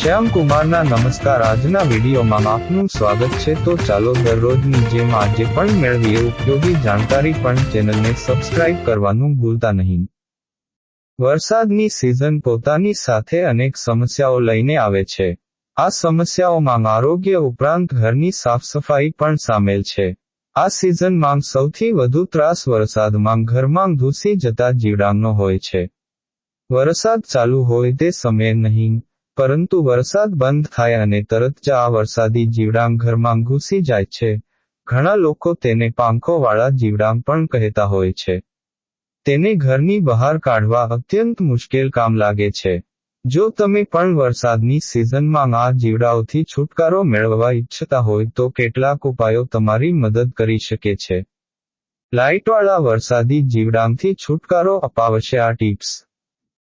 શ્યામ કુમારના નમસ્કાર. આજના વિડીયોમાં આપનું સ્વાગત છે. તો ચાલો દરરોજની જેમ આજે પણ મેળવીએ ઉપયોગી જાણકારી પણ ચેનલને સબસ્ક્રાઇબ કરવાનું ભૂલતા નહીં. વરસાદની સિઝન પોતાની સાથે અનેક સમસ્યાઓ લઈને આવે છે. આ સમસ્યાઓમાં આરોગ્ય ઉપરાંત ઘરની સાફ સફાઈ પણ સામેલ છે. આ સિઝનમાં સૌથી વધુ ત્રાસ વરસાદમાં ઘરમાં ઘૂસી જતા જીવડાંગનો હોય છે. વરસાદ ચાલુ હોય તે સમયે નહીં પરંતુ વરસાદ બંધ થાય અને તરત જ આ વરસાદી જીવડાંગ ઘરમાં ઘૂસી જાય છે. ઘણા લોકો તેને પાંખોવાળા જીવડાંગ પણ કહેતા હોય છે. તેને ઘરની બહાર કાઢવા અત્યંત મુશ્કેલ કામ લાગે છે. જો તમે પણ વરસાદની સિઝનમાં આ જીવડાઓથી છુટકારો મેળવવા ઈચ્છતા હોય તો કેટલાક ઉપાયો તમારી મદદ કરી શકે છે. લાઇટવાળા વરસાદી જીવડામથી છુટકારો અપાવશે આ ટિપ્સ.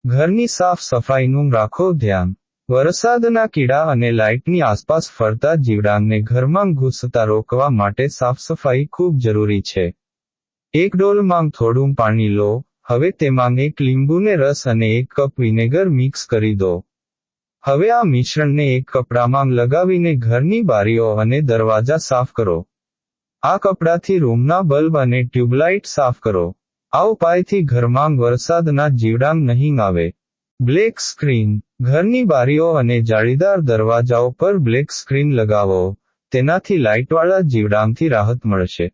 ઘરની સાફ સફાઈનું રાખો ધ્યાન. વરસાદના કીડા અને લાઇટની આસપાસ ફરતા જીવડાંગને ઘરમાં ઘૂસતા રોકવા માટે સાફસફાઈ ખૂબ જરૂરી છે. એક ડોલમાં થોડું પાણી લો, હવે તેમાં એક લીંબુને રસ અને એક કપ વિનેગર મિક્સ કરી દો. હવે આ મિશ્રણને એક કપડામાં લગાવીને ઘરની બારીઓ અને દરવાજા સાફ કરો. આ કપડાથી રૂમના બલ્બ અને ટ્યુબલાઇટ સાફ કરો. આ ઉપાયથી ઘરમાં વરસાદના જીવડાંગ નહીં આવે. બ્લેક સ્ક્રીન, ઘરની બારીઓ અને જાળીદાર દરવાજાઓ પર બ્લેક સ્ક્રીન લગાવો, તેનાથી લાઇટવાળા જીવડાંગથી રાહત મળશે.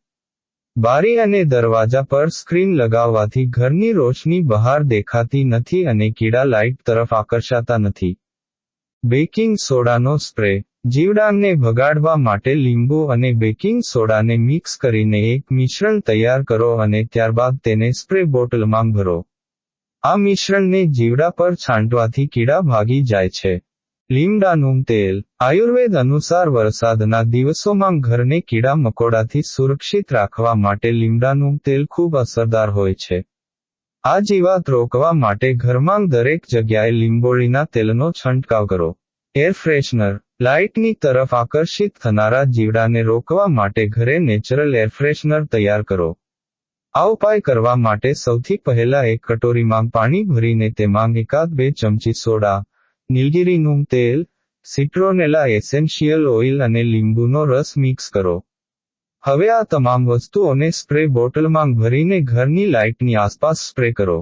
બારી અને દરવાજા પર સ્ક્રીન લગાવવાથી ઘરની રોશની બહાર દેખાતી નથી અને કીડા લાઇટ તરફ આકર્ષાતા નથી. બેકિંગ સોડાનો સ્પ્રે જીવડાંગને ભગાડવા માટે લીંબુ અને બેકિંગ સોડાને મિક્સ કરીને એક મિશ્રણ તૈયાર કરો અને ત્યારબાદ તેને સ્પ્રે બોટલમાં ભરો. આ મિશ્રણને જીવડા પર છાંટવાથી કીડા ભાગી જાય છે. લીમડાનું તેલ આયુર્વેદ અનુસાર વરસાદના દિવસોમાં ઘરને કીડા મકોડાથી સુરક્ષિત રાખવા માટે લીમડાનું તેલ ખૂબ અસરદાર હોય છે. આ જીવાત રોકવા માટે ઘરમાં દરેક જગ્યાએ લીંબોળીના તેલનો છંટકાવ કરો. એર ફ્રેશનર લાઇટની તરફ આકર્ષિત થનારા જીવડાને રોકવા માટે ઘરે નેચરલ એર ફ્રેશનર તૈયાર કરો. આ ઉપાય કરવા માટે સૌથી પહેલા એક કટોરીમાં પાણી ભરીને તેમાં એકાદ બે ચમચી સોડા, નીલગીરીનું તેલ, સિટ્રોનેલા એસેન્શિયલ ઓઇલ અને લીંબુનો રસ મિક્સ કરો. હવે આ તમામ વસ્તુઓને સ્પ્રે બોટલમાં ભરીને ઘરની લાઇટની આસપાસ સ્પ્રે કરો.